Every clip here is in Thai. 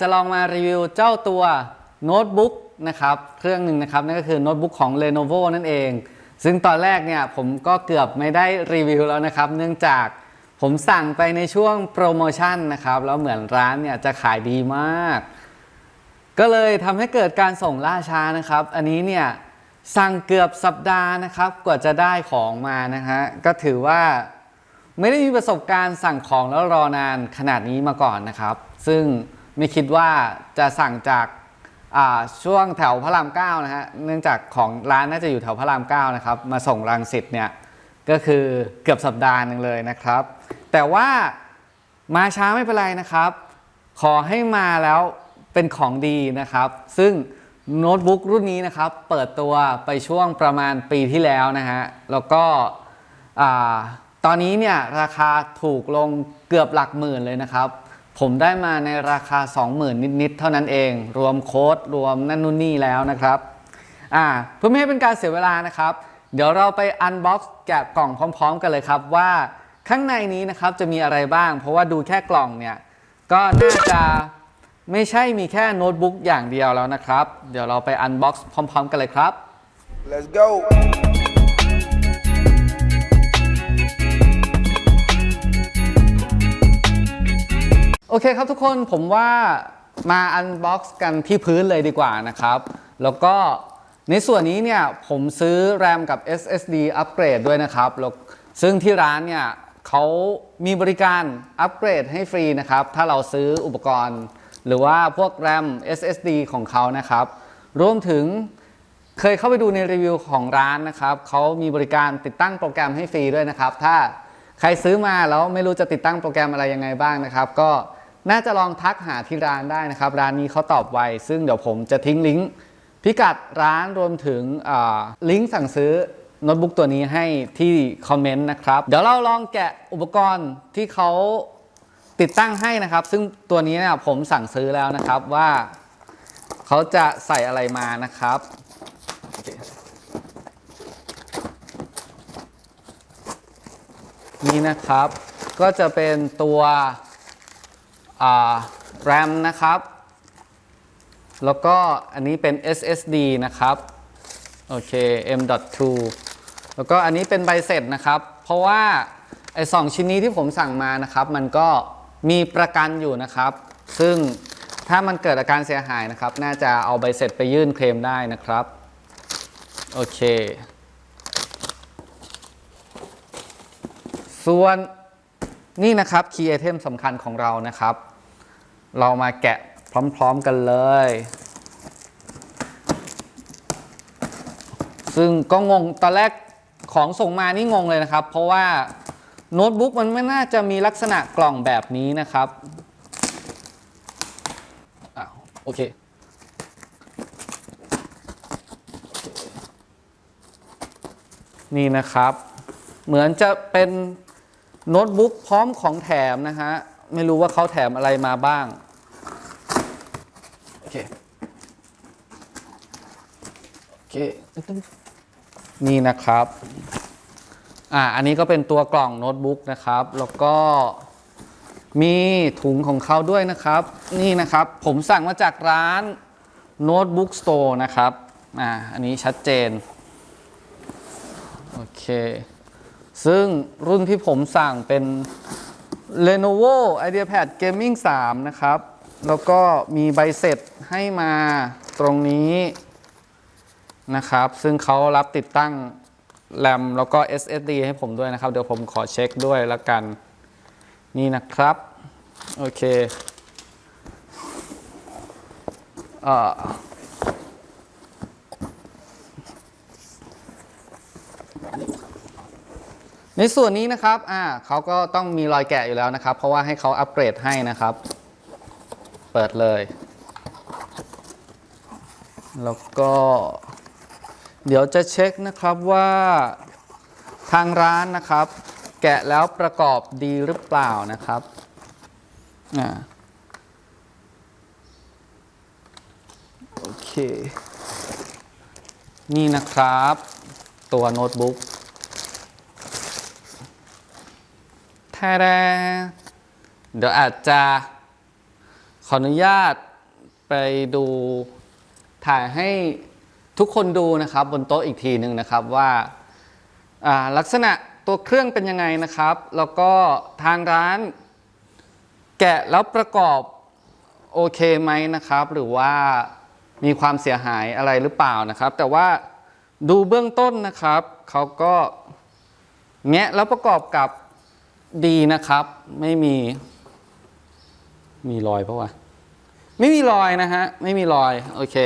จะลองมารีวิวเจ้าตัวโน้ตบุ๊กนะครับเครื่องหนึ่งนะครับนั่นก็คือโน้ตบุ๊กของ Lenovo นั่นเอง ซึ่งตอนแรกเนี่ยผมก็เกือบไม่ได้รีวิวแล้วนะครับ เนื่องจากผมสั่งไปในช่วงโปรโมชั่นนะครับแล้วเหมือนร้านเนี่ยจะขายดีมาก ก็เลยทำให้เกิดการส่งล่าช้านะครับ อันนี้เนี่ยสั่งเกือบสัปดาห์นะครับกว่าจะได้ของมานะฮะก็ถือว่าไม่ได้มีประสบการณ์สั่งของแล้วรอนานขนาดนี้มาก่อนนะครับ ซึ่ง ไม่คิดว่าจะสั่งจากช่วงแถวพระรามเก้านะฮะเนื่องจากของร้านน่าจะอยู่แถวพระรามเก้านะครับมาส่งรังสิตเนี่ยก็คือเกือบสัปดาห์หนึ่งเลยนะครับ แต่ว่ามาช้าไม่เป็นไรนะครับ ขอให้มาแล้วเป็นของดีนะครับ ซึ่งโน้ตบุ๊กรุ่นนี้นะครับ เปิดตัวไปช่วงประมาณปีที่แล้วนะฮะแล้วก็ตอนนี้เนี่ยราคาถูกลงเกือบหลักหมื่นเลยนะครับ ผมได้มาในราคา 20,000 นิด ๆ เท่านั้นเอง รวมโค้ดรวมนั่นนู่นนี่แล้วนะครับอ่าเพื่อไม่ให้เป็นการเสียเวลานะครับ เดี๋ยวเราไปอันบ็อกซ์แกะกล่องพร้อม ๆ กันเลยครับว่าข้างในนี้นะครับจะมีอะไรบ้าง เพราะว่าดูแค่กล่องเนี่ยก็น่าจะไม่ใช่มีแค่โน้ตบุ๊กอย่างเดียวแล้วนะครับ เดี๋ยวเราไปอันบ็อกซ์พร้อม ๆ กันเลยครับ Let's go. อเคครับทุกคนผมว่ามาอันบ็อกซ์กันที่พื้นเลยดีกว่านะครับ แล้วก็ในส่วนนี้เนี่ยผมซื้อ RAM กับ SSD อัปเกรดด้วยนะครับแล้วซึ่งที่ร้านเนี่ยเขามีบริการอัปเกรดให้ฟรีนะครับ ถ้าเราซื้ออุปกรณ์ หรือว่าพวก RAM SSD ของเขานะครับรวมถึงเคยเข้าไปดูในรีวิวของร้านนะครับเขามีบริการติดตั้งโปรแกรมให้ฟรีด้วยนะครับ ถ้าใครซื้อมาแล้วไม่รู้จะติดตั้งโปรแกรมอะไรยังไงบ้างนะครับ ก็ น่าจะลองทักหาที่ร้านได้นะครับ ร้านนี้เขาตอบไว ซึ่งเดี๋ยวผมจะทิ้งลิงก์พิกัดร้านรวมถึงลิงก์สั่งซื้อโน้ตบุ๊กตัวนี้ให้ที่คอมเมนต์นะครับ เดี๋ยวเราลองแกะอุปกรณ์ที่เขาติดตั้งให้นะครับ ซึ่งตัวนี้เนี่ยผมสั่งซื้อแล้วนะครับว่าเขาจะใส่อะไรมานะครับ นี่นะครับก็จะเป็นตัว RAM นะครับ แล้วก็อันนี้เป็น SSD นะครับโอเค M.2 แล้วก็อันนี้เป็นใบเสร็จนะครับ เพราะว่าไอ้สองชิ้นนี้ที่ผมสั่งมานะครับ มันก็มีประกันอยู่นะครับ ซึ่งถ้ามันเกิดอาการเสียหายนะครับ น่าจะเอาใบเสร็จไปยื่นเคลมได้นะครับ โอเค ส่วน นี่นะครับ Key Item สำคัญของเรานะครับ เรามาแกะพร้อมๆกันเลย ซึ่งก็งงตอนแรกของส่งมานี่งงเลยนะครับ เพราะว่าโน้ตบุ๊กมันไม่น่าจะมีลักษณะกล่องแบบนี้นะครับอ้าวโอเคนี่นะครับ เหมือนจะเป็น โน้ตบุ๊กพร้อมของแถมนะฮะ ไม่รู้ว่าเขาแถมอะไรมาบ้าง โอเค โอเค นี่นะครับ อ่า อันนี้ก็เป็นตัวกล่องโน้ตบุ๊กนะครับ แล้วก็มีถุงของเขาด้วยนะครับ นี่นะครับ ผมสั่งมาจากร้านโน้ตบุ๊กสโตร์นะครับ อ่า อันนี้ชัดเจน โอเค ซึ่งรุ่นที่ผมสั่งเป็น Lenovo IdeaPad Gaming 3 นะครับ แล้วก็มีใบเสร็จให้มาตรงนี้นะครับ ซึ่งเขารับติดตั้ง RAM แล้วก็ SSD ให้ผมด้วยนะครับ เดี๋ยวผมขอเช็คด้วยละกัน นี่นะครับ โอเคเอ่อ ในส่วนนี้นะครับอ่าเขาก็ต้องมีรอยแกะอยู่แล้วนะครับ เพราะว่าให้เขาอัปเกรดให้นะครับ เปิดเลย แล้วก็ เดี๋ยวจะเช็คนะครับว่าทางร้านนะครับ แกะแล้วประกอบดีหรือเปล่านะครับอ่าโอเค นี่นะครับ ตัวโน้ตบุ๊ก แท้ๆเดี๋ยวอาจจะขออนุญาตไปดูถ่ายให้ทุกคนดูนะครับบนโต๊ะอีกทีหนึ่งนะครับว่าอ่าลักษณะตัวเครื่องเป็นยังไงนะครับ แล้วก็ทางร้านแกะแล้วประกอบโอเคไหมนะครับ หรือว่ามีความเสียหายอะไรหรือเปล่านะครับ แต่ว่าดูเบื้องต้นนะครับเขาก็แงะแล้วประกอบกับ ดีนะครับ ไม่มี มีรอยเพราะว่าไม่มีรอยนะฮะ ไม่มีรอย โอเค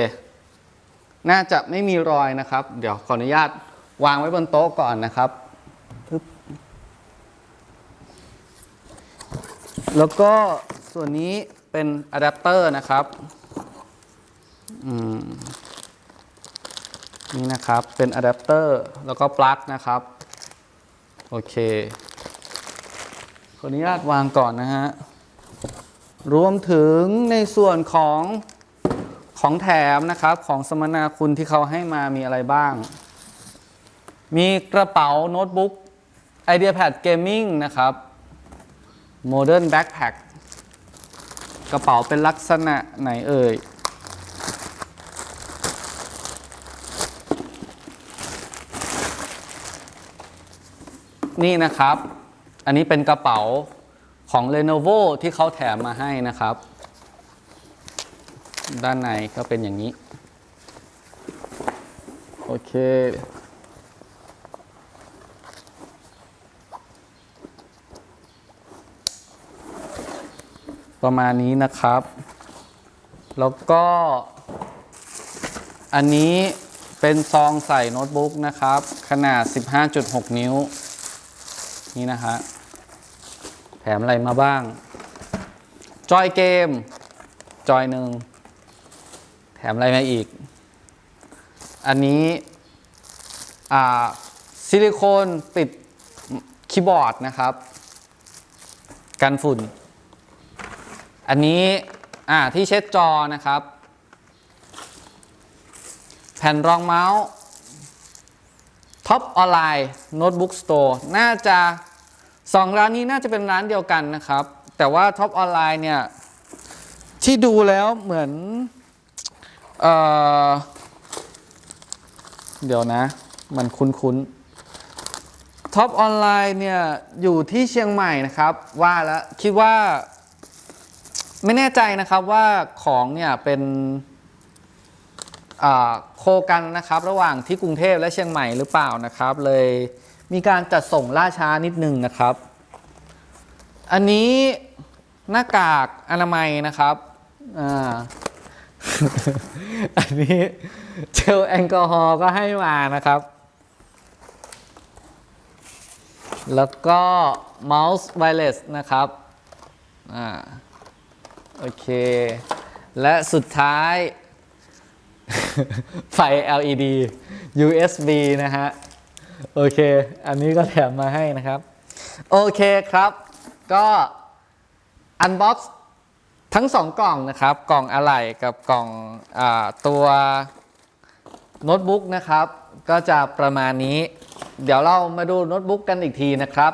น่าจะไม่มีรอยนะครับ เดี๋ยวขออนุญาตวางไว้บนโต๊ะก่อนนะครับปึ๊บแล้วก็ส่วนนี้เป็นอะแดปเตอร์นะครับอืมนี่นะครับ เป็นอะแดปเตอร์แล้วก็ปลั๊กนะครับ โอเค ขออนุญาตวางก่อนนะฮะ รวมถึงในส่วนของของแถมนะครับของสมนาคุณที่เขาให้มามีอะไรบ้าง มีกระเป๋าโน้ตบุ๊ก IdeaPad Gaming นะครับ Modern Backpack กระเป๋าเป็นลักษณะไหนเอ่ย นี่นะครับ อันนี้เป็นกระเป๋าของ Lenovo ที่เขาแถมมาให้นะครับ ด้านในก็เป็นอย่างนี้ โอเค ประมาณนี้นะครับ แล้วก็อันนี้เป็นซองใส่โน้ตบุ๊กนะครับ ขนาด 15.6 นิ้ว นี่นะฮะแถมอะไรมาบ้าง จอยเกม จอยหนึ่งแถมอะไรมาอีก อันนี้ซิลิโคนปิดคีย์บอร์ดนะครับ กันฝุ่น อันนี้ที่เช็ดจอนะครับ แผ่นรองเมาส์ ท็อปออนไลน์โน้ตบุ๊กสโตร์น่าจะสองร้านนี้น่าจะเป็นร้านเดียวกันนะครับ แต่ว่าท็อปออนไลน์เนี่ย ที่ดูแล้วเหมือนเออเดี๋ยวนะ มันคุ้นๆท็อปออนไลน์เนี่ย อยู่ที่เชียงใหม่นะครับ ว่าแล้วคิดว่า ไม่แน่ใจนะครับว่าของเนี่ยเป็น โคกันนะครับระหว่างที่กรุงเทพและเชียงใหม่หรือเปล่านะครับ เลยมีการจัดส่งล่าช้านิดนึงนะครับ อันนี้หน้ากากอนามัยนะครับอ่าอันนี้เจลแอลกอฮอล์ก็ให้มานะครับ แล้วก็เมาส์ไวเลสนะครับอ่าโอเค และสุดท้าย ไฟ LED USB นะฮะ โอเค อันนี้ก็แถมมาให้นะครับ โอเคครับ ก็อันบ็อกซ์ทั้งสองกล่องนะครับ กล่องอะไหล่กับกล่องอตัวโน้ตบุ๊กนะครับ ก็จะประมาณนี้ เดี๋ยวเรามาดูโน้ตบุ๊กกันอีกทีนะครับ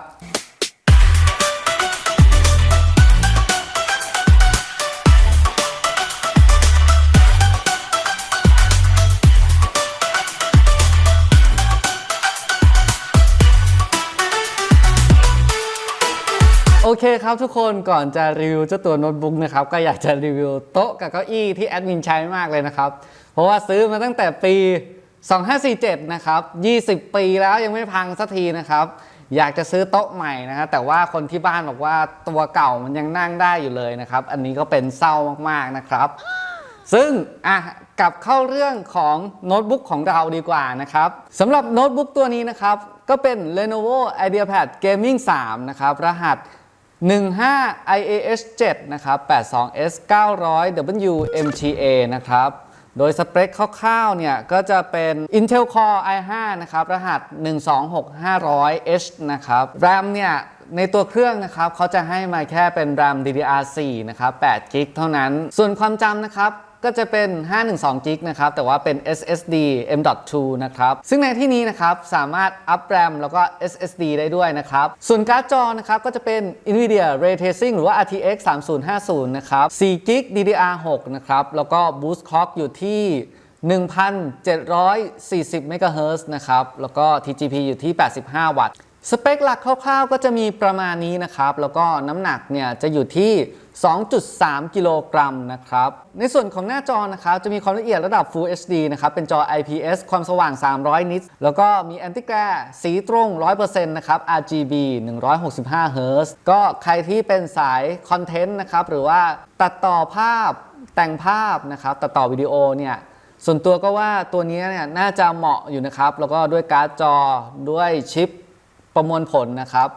ครับทุกคนก่อนจะรีวิวเจ้าตัวโน้ตบุ๊กนะครับก็อยากจะรีวิวโต๊ะกับเก้าอี้ที่แอดมินใช้มากเลยนะครับ เพราะว่าซื้อมาตั้งแต่ปี 2547 นะครับ 20 ปีแล้วยังไม่พังสักทีนะครับ อยากจะซื้อโต๊ะใหม่นะครับแต่ว่าคนที่บ้านบอกว่าตัวเก่ามันยังนั่งได้อยู่เลยนะครับ อันนี้ก็เป็นเศร้ามากๆนะครับ ซึ่งอะกลับเข้าเรื่องของโน้ตบุ๊กของเราดีกว่านะครับสำหรับโน้ตบุ๊กตัวนี้นะครับก็เป็น Lenovo IdeaPad Gaming 3 นะครับ รหัส 15 IAS 7นะครับ 82S 900 WMTA นะครับ โดยสเปคคร่าวๆ เนี่ย ก็จะเป็น Intel Core i5 นะครับ รหัส 126500H นะครับ RAM เนี่ย ในตัวเครื่องนะครับ เขาจะให้มาแค่เป็น RAM DDR4 นะครับ8 g b เท่านั้น ส่วนความจำนะครับ ก็จะเป็น 512 g b นะครับ แต่ว่าเป็น SSD M.2 นะครับ ซึ่งในที่นี้นะครับ สามารถอัพแรมแล้วก็ SSD ได้ด้วยนะครับ ส่วนการ์ดจอนะครับ ก็จะเป็น NVIDIA Ray Tracing หรือว่า RTX 3050 นะครับ4 g b DDR6 นะครับ แล้วก็ Boost Clock อยู่ที่1,740 MHz นะครับ แล้วก็ TGP อยู่ที่ 85 วัตต์ สเปคหลักคร่าวๆ ก็จะมีประมาณนี้นะครับ แล้วก็น้ำหนักเนี่ยจะอยู่ที่ 2.3 กิโลกรัมนะครับ ในส่วนของหน้าจอนะครับจะมีความละเอียดระดับ Full HD นะครับ เป็นจอ IPS ความสว่าง 300 นิตแล้วก็มีแอนติแกรสีตรง 100%นะครับ RGB 165 Hz ก็ใครที่เป็นสายคอนเทนต์นะครับ หรือว่าตัดต่อภาพแต่งภาพนะครับ ตัดต่อวิดีโอเนี่ยส่วนตัวก็ว่าตัวนี้เนี่ยน่าจะเหมาะอยู่นะครับ แล้วก็ด้วยการ์ดจอด้วยชิป ประมวลผลนะครับ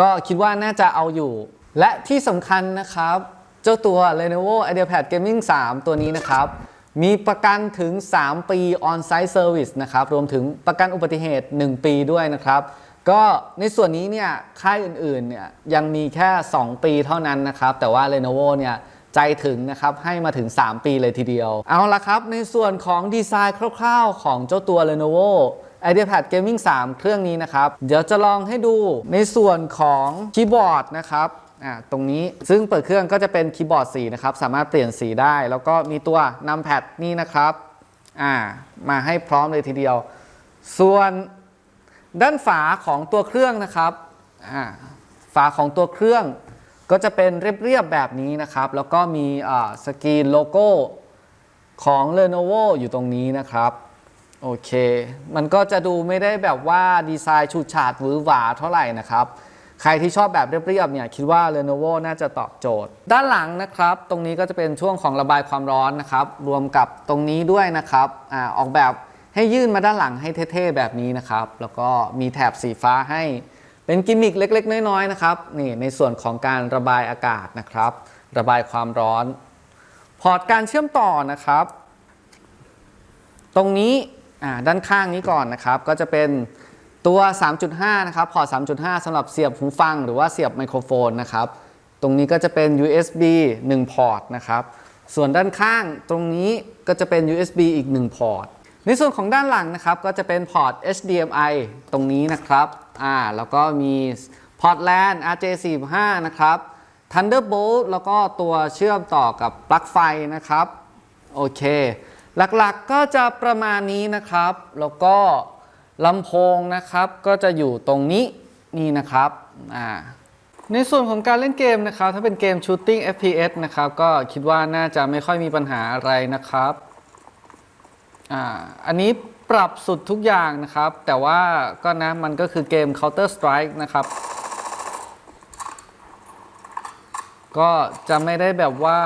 ก็คิดว่าน่าจะเอาอยู่ และที่สำคัญนะครับ เจ้าตัว Lenovo IdeaPad Gaming 3 ตัวนี้นะครับ มีประกันถึง 3 ปี On-Site Service นะครับ รวมถึงประกันอุบัติเหตุ 1 ปีด้วยนะครับก็ในส่วนนี้เนี่ยค่ายอื่นๆเนี่ยยังมีแค่ 2 ปีเท่านั้นนะครับ แต่ว่า Lenovo เนี่ยใจถึงนะครับ ให้มาถึง 3 ปีเลยทีเดียว เอาละครับ ในส่วนของดีไซน์คร่าวๆ ของเจ้าตัว Lenovo IdeaPad Gaming 3 เครื่องนี้นะครับ เดี๋ยวจะลองให้ดูในส่วนของคีย์บอร์ดนะครับอ่าตรงนี้ซึ่งเปิดเครื่องก็จะเป็นคีย์บอร์ดสีนะครับ สามารถเปลี่ยนสีได้ แล้วก็มีตัวนัมแพดนี่นะครับอ่ามาให้พร้อมเลยทีเดียว ส่วนด้านฝาของตัวเครื่องนะครับอ่าฝาของตัวเครื่องก็จะเป็นเรียบๆแบบนี้นะครับ แล้วก็มีสกรีนโลโก้ของ Lenovo อยู่ตรงนี้นะครับ โอเค มันก็จะดูไม่ได้แบบว่าดีไซน์ฉูดฉาดหวือหวาเท่าไหร่นะครับ ใครที่ชอบแบบเรียบๆเนี่ยคิดว่า Lenovo น่าจะตอบโจทย์ ด้านหลังนะครับ ตรงนี้ก็จะเป็นช่วงของระบายความร้อนนะครับ รวมกับตรงนี้ด้วยนะครับอาออกแบบให้ยื่นมาด้านหลังให้เท่ๆแบบนี้นะครับ แล้วก็มีแถบสีฟ้าให้เป็นกิมมิคเล็ก ๆ น้อยๆนะครับนี่ในส่วนของการระบายอากาศนะครับ ระบายความร้อน พอร์ตการเชื่อมต่อนะครับ ตรงนี้ ด้านข้างนี้ก่อนนะครับ ก็จะเป็นตัว 3.5 นะครับ พอร์ต 3.5 สำหรับเสียบหูฟังหรือว่าเสียบไมโครโฟนนะครับ ตรงนี้ก็จะเป็น USB 1 พอร์ตนะครับ ส่วนด้านข้างตรงนี้ก็จะเป็น USB อีก 1 พอร์ต ในส่วนของด้านหลังนะครับ ก็จะเป็นพอร์ต HDMI ตรงนี้นะครับ อ่า แล้วก็มีพอร์ต LAN RJ45 นะครับ Thunderbolt แล้วก็ตัวเชื่อมต่อกับปลั๊กไฟนะครับ โอเค หลักๆก็จะประมาณนี้นะครับ แล้วก็ลำโพงนะครับ ก็จะอยู่ตรงนี้นี่นะครับอ่าในส่วนของการเล่นเกมนะครับ ถ้าเป็นเกม Shooting FPS นะครับ ก็คิดว่าน่าจะไม่ค่อยมีปัญหาอะไรนะครับอ่าอันนี้ปรับสุดทุกอย่างนะครับ แต่ว่าก็นะมันก็คือเกม Counter Strike นะครับ ก็จะไม่ได้แบบว่า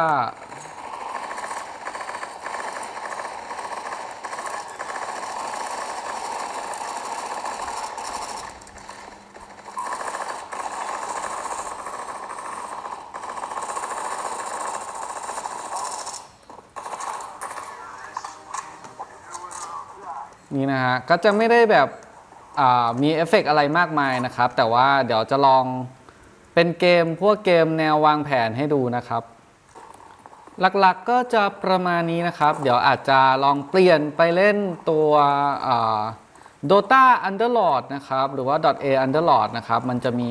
นี่นะฮะก็จะไม่ได้แบบมีเอฟเฟกต์อะไรมากมายนะครับ แต่ว่าเดี๋ยวจะลองเป็นเกมพวกเกมแนววางแผนให้ดูนะครับ หลักๆก็จะประมาณนี้นะครับ เดี๋ยวอาจจะลองเปลี่ยนไปเล่นตัวอ่า Dota Underlord นะครับ หรือว่า .a Underlord นะครับ มันจะมี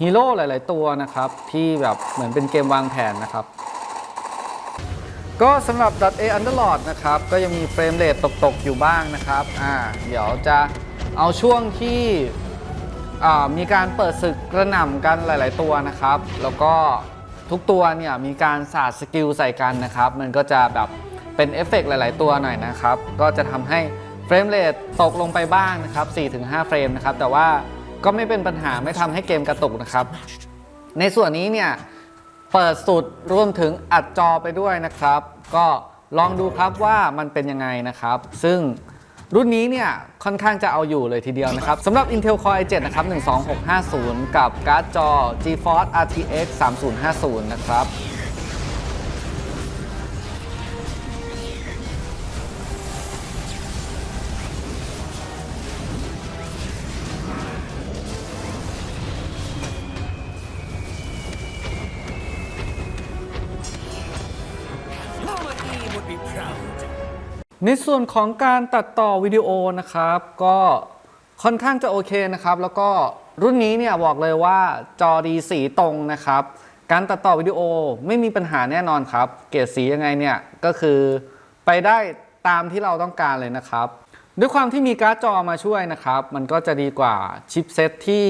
ฮีโร่หลาย ๆ ตัวนะครับ ที่แบบเหมือนเป็นเกมวางแผนนะครับ ก็สำหรับ .a Underlord นะครับ ก็ยังมีเฟรมเรทตก ๆ อยู่บ้างนะครับ อ่า เดี๋ยวจะเอาช่วงที่อ่ามีการเปิดศึกกระหน่ำกันหลาย ๆ ตัวนะครับ แล้วก็ทุกตัวเนี่ยมีการสาดสกิลใส่กันนะครับ มันก็จะแบบเป็นเอฟเฟกต์หลาย ๆ ตัวหน่อยนะครับ ก็จะทำให้เฟรมเรทตกลงไปบ้างนะครับ 4-5 เฟรมนะครับ แต่ว่าก็ไม่เป็นปัญหาไม่ทำให้เกมกระตุกนะครับ ในส่วนนี้เนี่ย เปิดสุดรวมถึงอัดจอไปด้วยนะครับ ก็ลองดูครับว่ามันเป็นยังไงนะครับ ซึ่งรุ่นนี้เนี่ยค่อนข้างจะเอาอยู่เลยทีเดียวนะครับสำหรับ Intel Core i7 นะครับ 12650 กับการ์ดจอ GeForce RTX 3050 นะครับ ในส่วนของการตัดต่อวิดีโอนะครับ ก็ค่อนข้างจะโอเคนะครับ แล้วก็รุ่นนี้เนี่ยบอกเลยว่าจอดีสีตรงนะครับ การตัดต่อวิดีโอไม่มีปัญหาแน่นอนครับ เกรดสียังไงเนี่ยก็คือไปได้ตามที่เราต้องการเลยนะครับ ด้วยความที่มีการ์ดจอมาช่วยนะครับ มันก็จะดีกว่าชิปเซตที่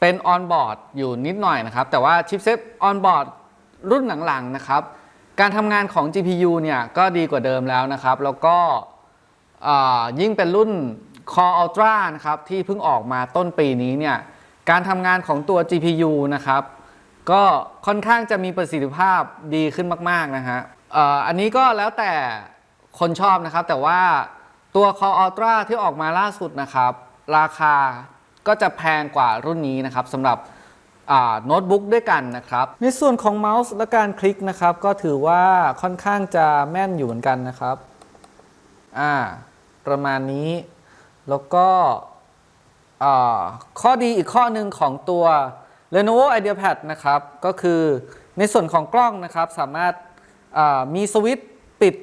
เป็นออนบอร์ดอยู่นิดหน่อยนะครับ แต่ว่าชิปเซตออนบอร์ดรุ่นหลังๆนะครับ การทำงานของ GPU เนี่ยก็ดีกว่าเดิมแล้วนะครับ แล้วก็ยิ่งเป็นรุ่น Core Ultra นะครับที่เพิ่งออกมาต้นปีนี้เนี่ยการทำงานของตัว GPU นะครับก็ค่อนข้างจะมีประสิทธิภาพดีขึ้นมากๆนะฮะอ,อ,อันนี้ก็แล้วแต่คนชอบนะครับ แต่ว่าตัว Core Ultra ที่ออกมาล่าสุดนะครับ ราคาก็จะแพงกว่ารุ่นนี้นะครับสำหรับ โน้ตบุ๊กด้วยกันนะครับ ในส่วนของเมาส์และการคลิกนะครับ ก็ถือว่าค่อนข้างจะแม่นอยู่เหมือนกันนะครับ อ่า ประมาณนี้ แล้วก็ข้อดีอีกข้อหนึ่งของตัว Lenovo IdeaPad นะครับ ก็คือในส่วนของกล้องนะครับ สามารถมีสวิตช์ปิด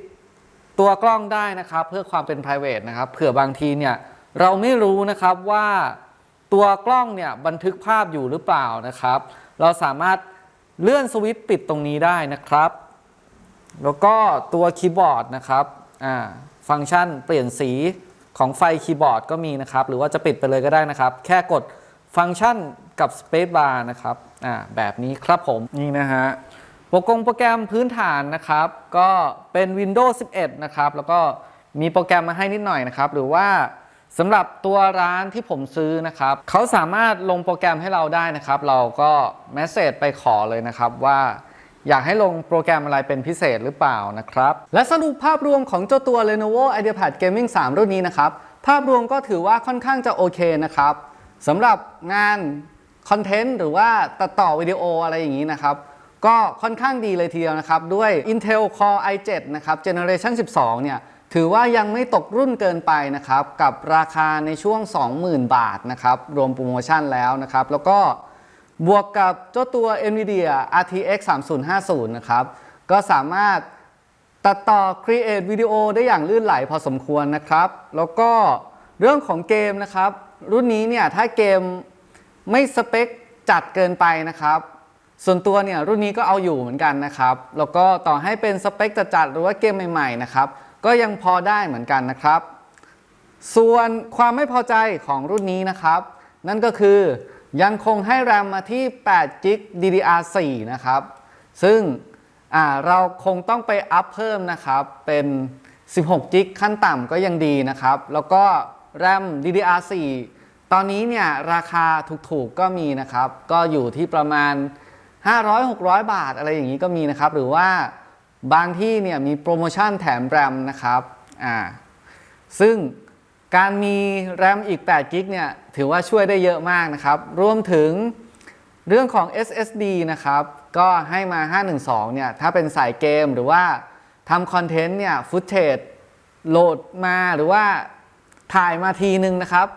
ตัวกล้องได้นะครับ เพื่อความเป็น private นะครับ เผื่อบางทีเนี่ย เราไม่รู้นะครับว่า ตัวกล้องเนี่ยบันทึกภาพอยู่หรือเปล่านะครับ เราสามารถเลื่อนสวิตช์ปิดตรงนี้ได้นะครับ แล้วก็ตัวคีย์บอร์ดนะครับฟังก์ชันเปลี่ยนสีของไฟคีย์บอร์ดก็มีนะครับ หรือว่าจะปิดไปเลยก็ได้นะครับ แค่กดฟังก์ชันกับ Space Bar นะครับแบบนี้ครับผมนี่นะฮะโปรแกรมโปรแกรมพื้นฐานนะครับ ก็เป็น Windows 11 นะครับ แล้วก็มีโปรแกรมมาให้นิดหน่อยนะครับ หรือว่า สำหรับตัวร้านที่ผมซื้อนะครับเขาสามารถลงโปรแกรมให้เราได้นะครับ เราก็แมสเซจไปขอเลยนะครับว่าอยากให้ลงโปรแกรมอะไรเป็นพิเศษหรือเปล่านะครับ และสรุปภาพรวมของเจ้าตัว Lenovo IdeaPad Gaming 3 รุ่นนี้นะครับ ภาพรวมก็ถือว่าค่อนข้างจะโอเคนะครับสำหรับงานคอนเทนต์หรือว่าตัดต่อวิดีโออะไรอย่างนี้นะครับ ก็ค่อนข้างดีเลยทีเดียวนะครับ ด้วย Intel Core i7 นะครับ Generation 12 เนี่ย ถือว่ายังไม่ตกรุ่นเกินไปนะครับ กับราคาในช่วง 20,000 บาทนะครับ รวมโปรโมชั่นแล้วนะครับ แล้วก็บวกกับเจ้าตัว NVIDIA RTX 3050 นะครับ ก็สามารถตัดต่อ Create วิดีโอได้อย่างลื่นไหลพอสมควรนะครับ แล้วก็เรื่องของเกมนะครับ รุ่นนี้เนี่ยถ้าเกมไม่สเปคจัดเกินไปนะครับ ส่วนตัวเนี่ยรุ่นนี้ก็เอาอยู่เหมือนกันนะครับ แล้วก็ต่อให้เป็นสเปคจัดๆหรือว่าเกมใหม่ๆนะครับ ก็ยังพอได้เหมือนกันนะครับ ส่วนความไม่พอใจของรุ่นนี้นะครับ นั่นก็คือยังคงให้แรมมาที่8 g b DDR4 นะครับ ซึ่งเราคงต้องไปอัพเพิ่มนะครับ เป็น 16 g b ขั้นต่ำก็ยังดีนะครับ แล้วก็แรม DDR4 ตอนนี้เนี่ยราคาถูกๆก็มีนะครับ ก็อยู่ที่ประมาณ 500-600 บาทอะไรอย่างนี้ก็มีนะครับ หรือว่า บางที่เนี่ยมีโปรโมชั่นแถมแรมนะครับอ่าซึ่งการมีแรมอีก8กิกเนี่ยถือว่าช่วยได้เยอะมากนะครับ รวมถึงเรื่องของ SSD นะครับ ก็ให้มา 512 เนี่ย ถ้าเป็นสายเกมหรือว่าทำคอนเทนต์เนี่ยฟุตเทจโหลดมาหรือว่าถ่ายมาทีนึงนะครับ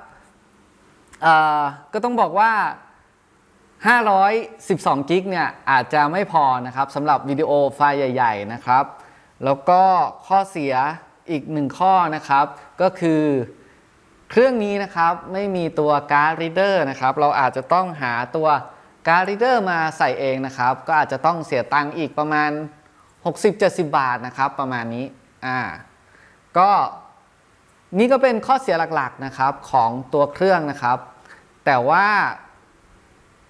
เอ่อก็ต้องบอกว่า 512กิกเนี่ยอาจจะไม่พอนะครับสำหรับวิดีโอไฟล์ใหญ่ ๆ นะครับ แล้วก็ข้อเสียอีกหนึ่งข้อนะครับ ก็คือเครื่องนี้นะครับไม่มีตัวการ์ดรีเดอร์นะครับ เราอาจจะต้องหาตัวการ์ดรีเดอร์มาใส่เองนะครับ ก็อาจจะต้องเสียตังค์อีกประมาณ 60-70 บาทนะครับ ประมาณนี้อ่าก็นี่ก็เป็นข้อเสียหลักๆนะครับของตัวเครื่องนะครับ แต่ว่า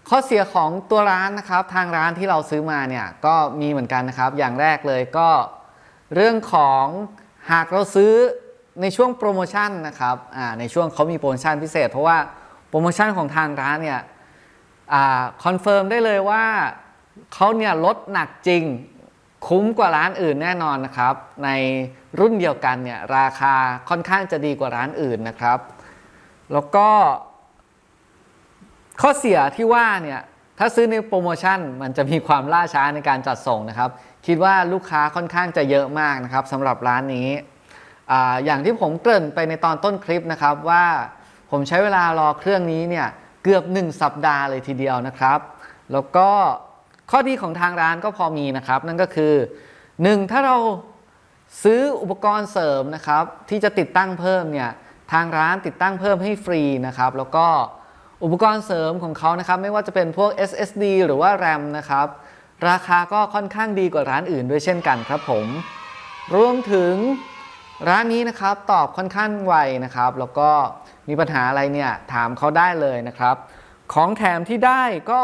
ข้อเสียของตัวร้านนะครับทางร้านที่เราซื้อมาเนี่ยก็มีเหมือนกันนะครับ อย่างแรกเลยก็เรื่องของหากเราซื้อในช่วงโปรโมชั่นนะครับในช่วงเขามีโปรโมชั่นพิเศษ เพราะว่าโปรโมชั่นของทางร้านเนี่ยคอนเฟิร์มได้เลยว่าเขาเนี่ยลดหนักจริงคุ้มกว่าร้านอื่นแน่นอนนะครับ ในรุ่นเดียวกันเนี่ยราคาค่อนข้างจะดีกว่าร้านอื่นนะครับ แล้วก็ ข้อเสียที่ว่าเนี่ยถ้าซื้อในโปรโมชั่นมันจะมีความล่าช้าในการจัดส่งนะครับ คิดว่าลูกค้าค่อนข้างจะเยอะมากนะครับสำหรับร้านนี้ออย่างที่ผมเกริ่นไปในตอนต้นคลิปนะครับว่าผมใช้เวลารอเครื่องนี้เนี่ยเกือบ 1 สัปดาห์เลยทีเดียวนะครับ แล้วก็ข้อดีของทางร้านก็พอมีนะครับ นั่นก็คือ 1. ถ้าเราซื้ออุปกรณ์เสริมนะครับที่จะติดตั้งเพิ่มเนี่ยทางร้านติดตั้งเพิ่มให้ฟรีนะครับ แล้วก็ อุปกรณ์เสริมของเขานะครับไม่ว่าจะเป็นพวก SSD หรือว่า RAM นะครับ ราคาก็ค่อนข้างดีกว่าร้านอื่นด้วยเช่นกันครับผม รวมถึงร้านนี้นะครับตอบค่อนข้างไวนะครับ แล้วก็มีปัญหาอะไรเนี่ยถามเขาได้เลยนะครับ ของแถมที่ได้ก็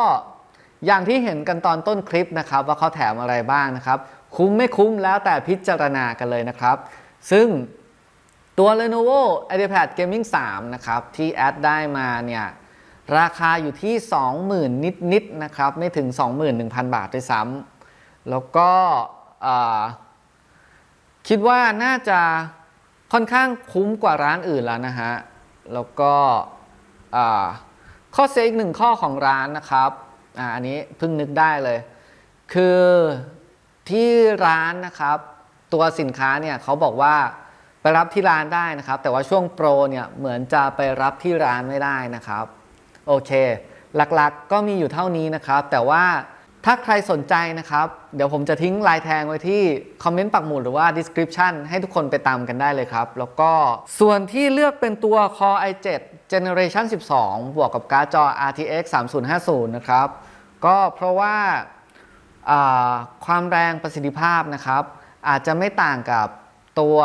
อย่างที่เห็นกันตอนต้นคลิปนะครับ ว่าเขาแถมอะไรบ้างนะครับ คุ้มไม่คุ้มแล้วแต่พิจารณากันเลยนะครับ ซึ่งตัว Lenovo IdeaPad Gaming 3 นะครับ ที่แอดได้มาเนี่ย ราคาอยู่ที่ 20,000 นิดๆนะครับ ไม่ถึง 21,000 บาทด้วยซ้ำแล้วก็คิดว่าน่าจะค่อนข้างคุ้มกว่าร้านอื่นแล้วนะฮะ แล้วก็ข้อเสียอีกหนึ่งข้อของร้านนะครับออันนี้เพิ่งนึกได้เลย คือที่ร้านนะครับ ตัวสินค้าเนี่ยเขาบอกว่าไปรับที่ร้านได้นะครับ แต่ว่าช่วงโปรเนี่ยเหมือนจะไปรับที่ร้านไม่ได้นะครับ โอเค หลักๆก็มีอยู่เท่านี้นะครับ แต่ว่าถ้าใครสนใจนะครับ เดี๋ยวผมจะทิ้งลายแทงไว้ที่คอมเมนต์ปักหมุดหรือว่า description ให้ทุกคนไปตามกันได้เลยครับ แล้วก็ส่วนที่เลือกเป็นตัว Core i7 Generation 12 บวกกับการ์ดจอ RTX 3050 นะครับ ก็เพราะว่าอ่าความแรงประสิทธิภาพนะครับ อาจจะไม่ต่างกับตัว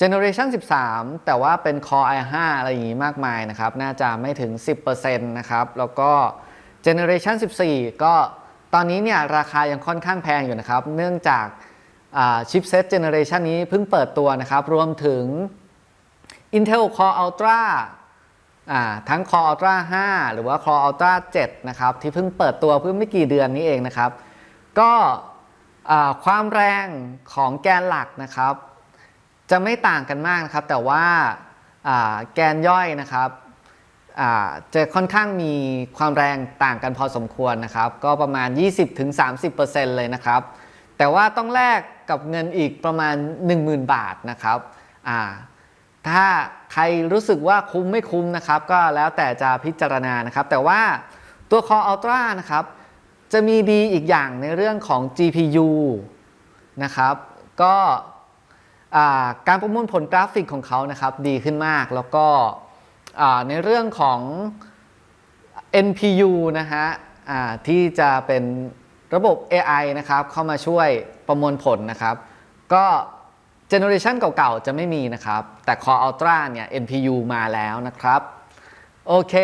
Generation 13 แต่ว่าเป็น Core i5 อะไรอย่างนี้มากมายนะครับ น่าจะไม่ถึง 10%นะครับ แล้วก็ Generation 14 ก็ตอนนี้เนี่ยราคายังค่อนข้างแพงอยู่นะครับ เนื่องจากชิปเซต Generation นี้เพิ่งเปิดตัวนะครับ รวมถึง Intel Core Ultra อ่าทั้ง Core Ultra 5 หรือว่า Core Ultra 7 นะครับ ที่เพิ่งเปิดตัวเพิ่งไม่กี่เดือนนี้เองนะครับ ก็ความแรงของแกนหลักนะครับ จะไม่ต่างกันมากนะครับ แต่ว่าแกนย่อยนะครับจะค่อนข้างมีความแรงต่างกันพอสมควรนะครับ ก็ประมาณ 20-30%เลยนะครับ แต่ว่าต้องแลกกับเงินอีกประมาณ 10,000 บาทนะครับถ้าใครรู้สึกว่าคุ้มไม่คุ้มนะครับ ก็แล้วแต่จะพิจารณานะครับ แต่ว่าตัว Core Ultra นะครับ จะมีดีอีกอย่างในเรื่องของ GPU นะครับ ก็ การประมวลผลกราฟิกของเขานะครับดีขึ้นมาก แล้วก็ในเรื่องของ NPU นะฮะที่จะเป็นระบบ AI นะครับเข้ามาช่วยประมวลผลนะครับ ก็เจเนอเรชันเก่าๆ จะไม่มีนะครับ แต่ Core Ultra เนี่ย NPU มาแล้วนะครับ โอเค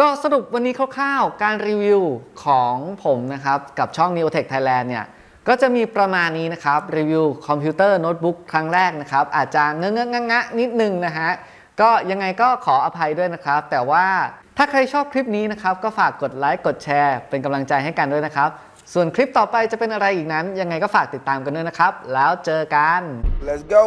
ก็สรุปวันนี้คร่าวๆ การรีวิวของผมนะครับ กับช่อง Neotech Thailand เนี่ย ก็จะมีประมาณนี้นะครับ รีวิวคอมพิวเตอร์โน้ตบุ๊กครั้งแรกนะครับ อาจจะเงอะเงอะงะงะนิดนึงนะฮะก็ยังไงก็ขออภัยด้วยนะครับ แต่ว่าถ้าใครชอบคลิปนี้นะครับ ก็ฝากกดไลค์กดแชร์ เป็นกำลังใจให้กันด้วยนะครับ ส่วนคลิปต่อไปจะเป็นอะไรอีกนั้น ยังไงก็ฝากติดตามกันด้วยนะครับ แล้วเจอกัน Let's go.